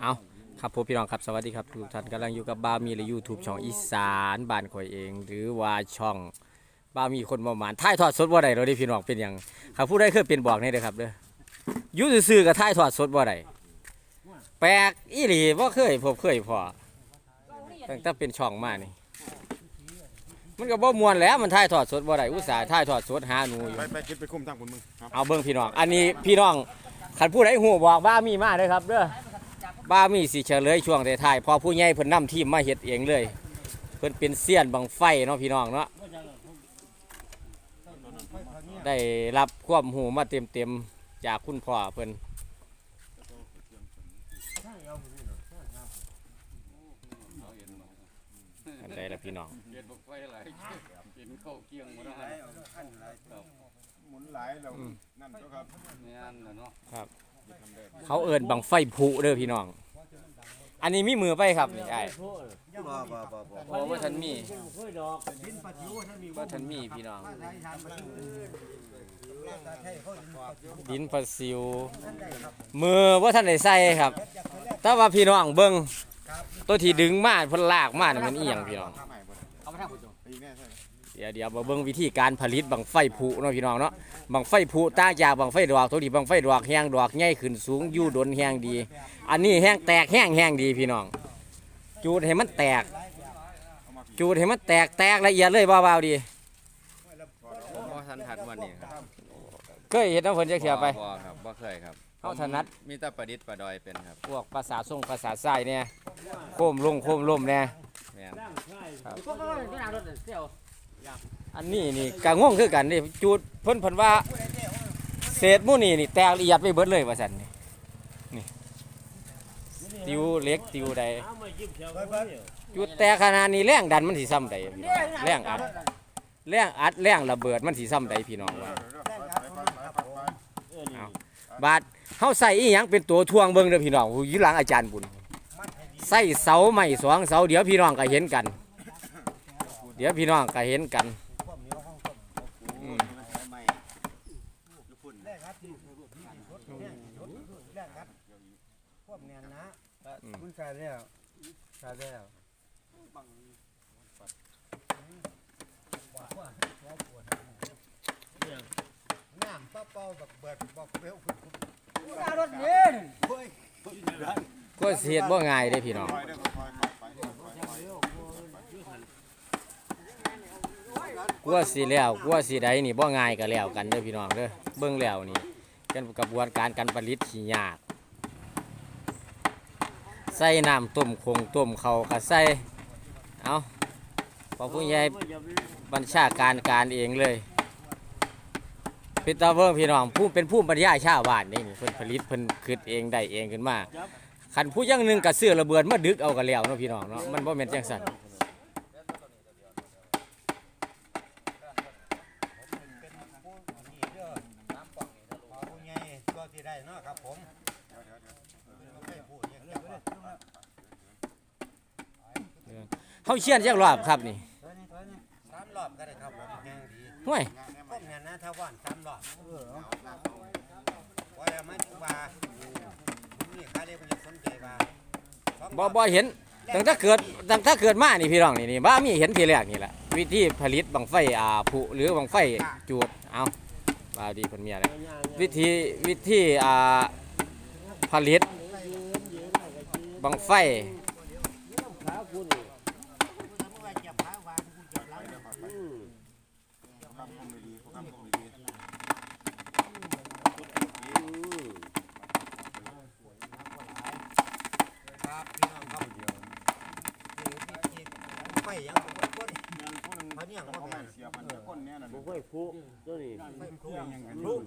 เอาครับผมพี่น้องครับสวัสดีครับทุกท่านกำลังอยู่กับบามีและยูทูบช่องอีสานบ้านข่อยเอง หรือว่าช่องบามีคนประมาณถ่ายทอดสดบ่ได้เราได้พี่น้องเป็นอย่างครับผู้ใดเคยเป็นบอกนี่เด้อครับเด้ออยูซื่อๆกับถ่ายทอดสดบ่ได้แปลกอีหลีบ่เคยผมเคยพอตั้งแต่เป็นช่องมานี่มันก็บ่มวนแหล้วมันถ่ายทอดสดบ่ได้อุตส่าห์ถ่ายทอดสดหาหนูอยู่ไปไปคิดไปคุมทางคุณมึงครับเอาเบิ่งพี่น้อง อันนี้พี่น้องขันผู้ใดหูบอกบ้ามีมาเลยครับเด้อ บ้ามีสิเฉลยช่วงท้ายๆพอผู้ใหญ่เพิ่นนำทีมมาเฮ็ดเองเลย เพิ่นเป็นเซียนบังไฟเนาะพี่น้องเนาะได้รับความหูมาเต็มๆจากคุณพ่อเพิ่นอันใดล่ะพี่น้องเห็ดบกไฟหลายเห็นเข้าเกียงหมดแล้วครับหมุนหลายเรานั่นก็ครับไม่อันน่ะเนาะ เขาเอิ้นบังไฟผุเด้อพี่น้อง อันนี้มีมือไปครับนี่ไอ้บ่บ่บ่บ่โอ้ว่าท่านมีว่าท่านมีพี่น้อง ดินประสิว มือว่าท่านได้ใส่ครับ แต่ว่าพี่น้องเบิ่งตัวที่ดึงมาเพิ่นลากมาน่ะมันอีหยังพี่น้องข้าใหม่บ่เอาไปทางผู้ชมตีแน่ใช่ เดี๋ยวเดี๋ยวมาเบิ่งวิธีการผลิตบังไฟผุเนาะพี่น้องเนาะบังไฟผุต่างจากบังไฟดอกตัวนี้บังไฟดอกแห้งดอกใหญ่ขึ้นสูงอยู่ดนแห้งดี อันนี้แห้งแตกแห้งแห้งดีพี่น้อง จูดให้มันแตก จูดให้มันแตกแตกละเอียดเลยเบาๆดีผมบ่ทันทัดวันนี้ครับเคยเห็นน้ำฝนจะเขียวไปบ่ครับบ่เคยครับเอาถนัดมีแต่ประดิษฐ์ประดอยเป็นครับพวกภาษาทรงภาษาทรายเนี่ยโคมลงโคมลมเนี่ยแม่น อันนี้นี่กะง่วงคือกันนี่จูดเพิ่นเพิ่นว่าเศษมู่นี่นี่แตกละเอียดไปเบิดเลยว่าซั่นนี่นี่ติวเล็กติวใดจูดแตกขนาดนี้แรงดันมันสิซ้ำใดพี่น้องแรงอัดแรงอัดแรงระเบิดมันสิซ้ำใดพี่น้องว่าบาดเฮาใส่อีหยังเป็นตัวทวงเบิ่งเด้อพี่น้องอยู่หลังอาจารย์บุญใส่เสาไม้สองเสาเดี๋ยวพี่น้องก็เห็นกัน เดี๋ยวพี่น้องก็เห็นกันอืมมันใส่แล้วใส่แล้วน้ำเปล่าแบบเบิดบอกเปรี้ยวฝุ่นก็เสียดบ่ง่ายเด้พี่น้อง คอยได้คอยคอยไป กลัวสิแล้วกลัวสิใดนี่บ่ง่ายก็แล้วกันเด้อพี่น้องเด้อเบิ่งแล้วนี่กันกระบวนการการผลิตที่ยาก ใส่น้ำต้มคงต้มเขาก็ใส่เอาพอผู้ใหญ่บัญชาการการเองเลยเป็นตาเบิ่งพี่น้องผู้เป็นผู้บรรยายชาวบ้านนี่เพิ่นผลิตเพิ่นคิดเองได้เองขึ้นมาคันผู้ยังหนึ่งก็ซื้อระเบิดมาดึกเอาก็แล้วเนาะพี่น้องเนาะมันบ่แม่นจังซั่น ผู้ใหญ่ก็ที่ได้เนาะครับผมไม่พูดอย่างเรื่องเลย เฮาเชียนจักรอบครับนี่สามรอบก็ได้ครับผมแห้งดีห่วยต้มเนี่ยนะถ้าว่านสามรอบเออว่าแล้วไม่ถึงว่านี่ใครเรียกมันจะสนใจว่าบ่บ่เห็นตั้งแต่เกิดตั้งแต่เกิดมานี่พี่น้องนี่นี่บ่มีเห็นทีแรกนี่แหละวิธีผลิตบังไฟอ่าผุหรือบังไฟจูดเอาบ่าวดีเพิ่นมีอะไรวิธีวิธีอ่าผลิตบังไฟ คำคมดีๆคำคมดี ครับพี่น้องครับ ไม่ยังผมก็คนๆงานเขาเนี่ยเขาเขาไม่แม่นเสียคนเนี่ยน่ะบ่ค่อยฟุตัวนี้ไม่ครูยังกันลูก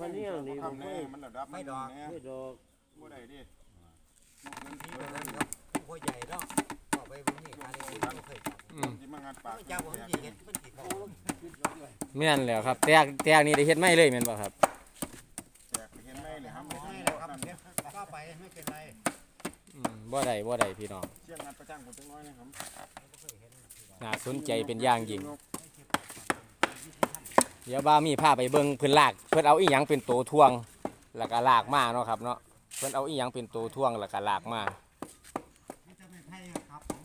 พันเนียนี่บ่ทำค่แน่อยมันระดับแน่ไม่ดอกบ่ได้ดิที่ตรงนั้นครับผู้ใหญ่เนาะก็ไปวันนี้อะไรที่ไม่เคยอืมที่มางานปากเจ้าผมสิเห็นมันสิเขาแม่นแล้วครับ แตกแตกนี่ได้เฮ็ดไม่เลยแม่นบ่ครับแจกเห็นไหมเลยครับไม่แล้วครับก็ไปไม่เป็นไร บ่ได้บ่ได้พี่น้องเชี่ยงงานประจ้างคนจังน้อยนะครับน่าสนใจเป็นอย่างยิ่งเดี๋ยวบ่าวมีพาไปเบิ่งเพิ่นลาก เพิ่นเอาอีหยังเป็นตัวทวงแล้วก็ลากมาเนาะครับเนาะเพิ่นเอาอีหยังเป็นตัวท่วงแล้วก็ลากมามันจะไม่ไผ่ครับผม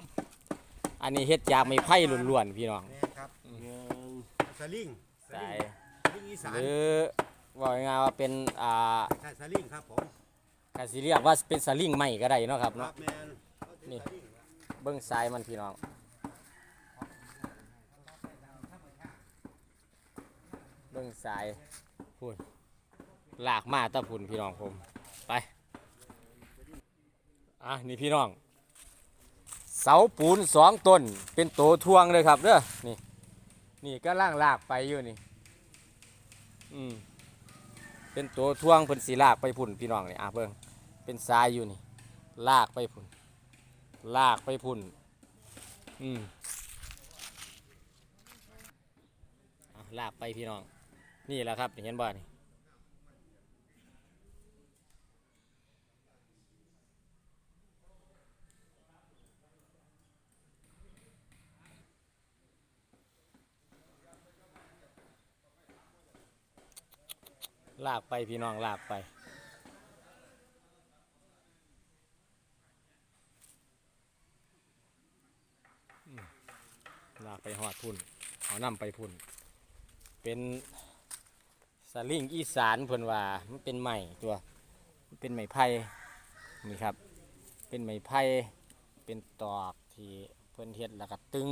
อันนี้เฮ็ดจากไม้ไผ่ล้วนๆพี่น้องแม่ครับหนึ่งสลิงสายสลิงอีสานหรือว่าง่ายๆว่าเป็นอ่าใช่สลิงครับผม ก็สิเรียกว่าเป็นสลิงไม้ก็ได้เนาะครับครัเนาะบแมนนี่ เบิ่งสายมันพี่น้อง เบิ่งสายพุ่นลากมาตะพุ่นพี่น้องผม ไป อะนี่พี่น้อง เสาปูนสองต้น เป็นโตทวงเลยครับเด้อ นี่ นี่ก็ล่างลากไปอยู่นี่ อืม เป็นโตทวงเพิ่นสีลากไปพุ่นพี่น้องนี่อะเบิ่ง เป็นทรายอยู่นี่ ลากไปพุ่น ลากไปพุ่น อืมลากไปพี่น้อง นี่แหละครับเห็นบ่นี่ลากไปพี่น้องลากไป ลากไปหอดพุ่นเอาน้ำไปพุ่น เป็นสลิงอีสานเพิ่นว่ามันเป็นไม้ตัวเป็นไม้ไผ่นี่ครับ เป็นไม้ไผ่เป็นตอกที่เพิ่นเฮ็ดแล้วก็ตึง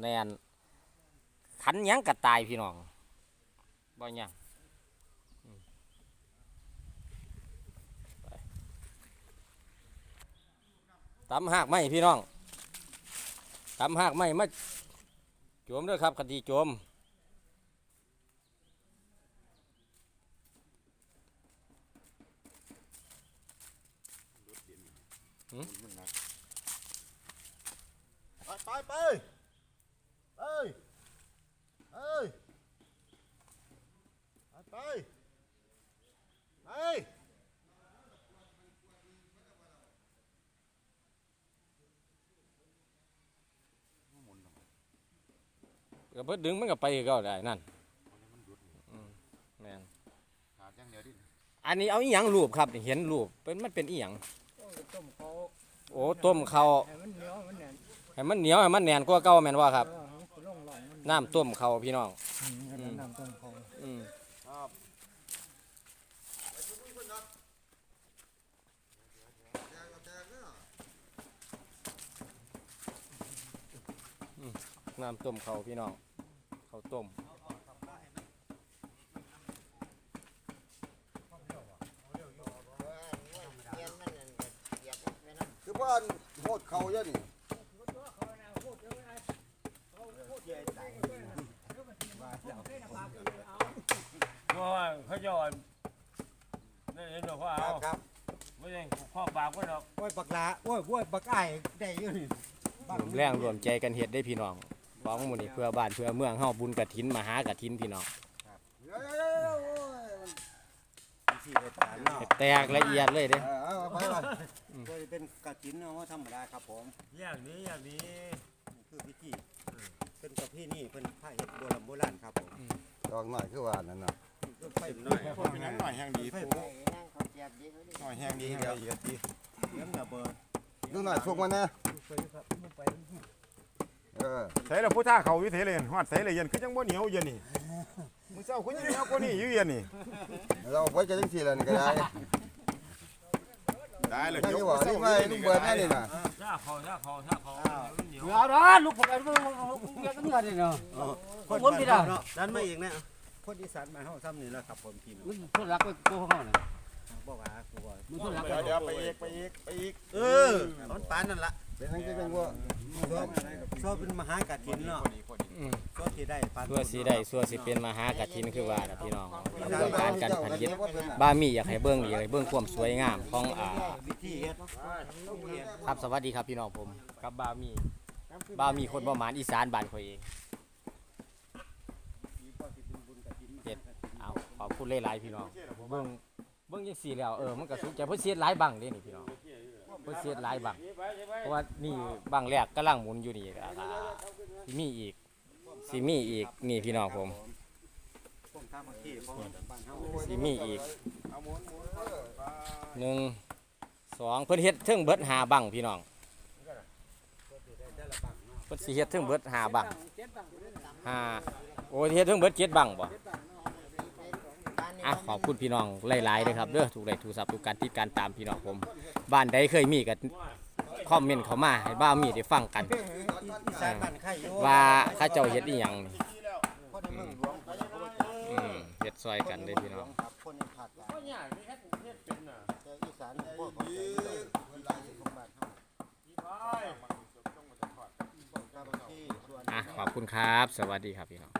แน่นขันยังกระตายพี่น้องบ่หยังตำหากไม้พี่น้องตำหากไม้มา โจมเด้อครับคดีโจมไปไปไปเอ้ยเอ้ยไปไปไป ก็เพิ่นดึงมันก็ไปก็ได้นั่นอืมแม่นขาดอย่างเดียวดิอันนี้เอาอีหยังรูปครับนี่เห็นรูปเป็นมันเป็นอีหยังต้มเขาโอ้ต้มเขาให้มันเหนียวมันแน่นให้มันเหนียวให้มันแน่นกว่าเก่าแม่นว่าครับ เออมันล่องหลองมันน้ำต้มเขาพี่น้อง อืมอันนั้นน้ำต้มเขาอืมครับ น้ำต้มเขาพี่น้องเขาต้มคือว่าโหดเขาเยอะนี่ว่าเขาจะอ่อนนี่เห็นหรอพ่อครัเอาบครับไม่ใช่พ่อบากไว้หรอกโอ้ยบักลาโอ้ยโอ้ยบักไอ้ายได้อยู่นี่รวมแรงรวมใจกันเฮ็ดได้พี่น้อง บ้องหมูนี่เพื่อบ้านเพื่อเมืองเฮาบุญกระถินมหากระถินพี่น้องเดี๋ยวเดี๋ยวเดี๋ยวโอ้ยมันที่ได้ตานเนาะให้แตกละเอียดเลยเด้เออเอาไปไปโดยเป็นกระถินเนาะธรรมดาครับผมอย่างนี้อย่างนี้นี่คือพิธีเป็นประเพณีเป็นไผ่โบราณโบราณครับผมดอกหน่อยคือว่านั่นน่ะคือไผ่หน่อยเป็นหยังหน่อยแห้งดีปูหน่อยแห้งดีแห้งละเอียดดีเลี้ยงระเบิดดูหน่อยสุกมันนะ ใส่ละผู้ท่าเขาวิเทเลนฮอดใส่เลยเย็นคือจังบ่เหนียวเย็นนี่มึงเจ้าคือยังเหนียวกว่านี้อยู่เย็นนี่เราไว้จะจังซี่แล้วนี่ก็ได้ได้เลยนั่นนี่ว่านี่ไม่ลูกเบิดแน่นี่น่ะถ้าเขาถ้าเขาถ้าเขาเหนียวเอาด้ลูกผมเอาลูกผมแกก็เหนื่อยเลยเนาะคนผมผิดอะเนาะดันมาอีกนะคนอีสานมานเฮาซ้ำนี่แหละครับผมพี่น้องมันทุนรักไปโกงเขาเนี่ยบอกว่ากูว่ามันทุนรักเดี๋ยวเดี๋ยวไปอีกไปอีกไปอีกเออมันปานนั่นล่ะเป็นจังซี่จังว่า ชอบชอบเป็นมหากฐินเนาะอืมชอบที่ได้ปานสัวสิได้สัวสิเป็นมหากฐินคือว่าน่ะพี่น้องกระบวนการการผลิตเจ้าเป็นบ้ามีอยากให้เบิ่งอยากให้เบิ่งความสวยงามของอ่าวิธีเฮ็ดครับสวัสดีครับพี่น้องผมกับบามีบามีคนประมาณอีสานบ้านข่อยเองเด็ดเอาขอบคุณหลายๆพี่น้องเบิ่งเบิ่งจังซี่แล้วเออมันก็สุขใจเพิ่นเสียดหลายบังเด้นี่พี่น้อง เพิ่นเสียดหลายบังเพราะว่านี่บังแรกกำลังหมุนอยู่นี่อ่าสิมีอีกสิมีอีกนี่พี่น้องผมผมทำมาที่ของบ้านเฮาสิมีอีกหนึ่งสองเพิ่นเฮ็ดเทิงเบิดหาบังพี่น้องเพิ่นสิเฮ็ดเทิงเบิดหาบังหาโอ้เฮ็ดเทิงเบิดเจ็ดบังบ่ อะขอบคุณพี่น้องหลายๆเลยครับเด้อถูกไลถูกซับถูกการติดการตามพี่น้องผมบ้านใดเคยมีก็คอมเมนต์เข้ามาให้บ้ามีได้ฟังกัน อีสานบ้านใครอยู่ว่าเข้าเจ้าเฮ็ดอีหยังนี่คนในเมืองหลวงเขาจะเขาว่าอืมเฮ็ดซอยกันเลยพี่น้องครับคนในภาคกลายแต่อีสานพวกขาใจเลยเวลาสิของบ้านเฮาพี่พายตามที่ส่วน อะขอบคุณครับ สวัสดีครับพี่น้อง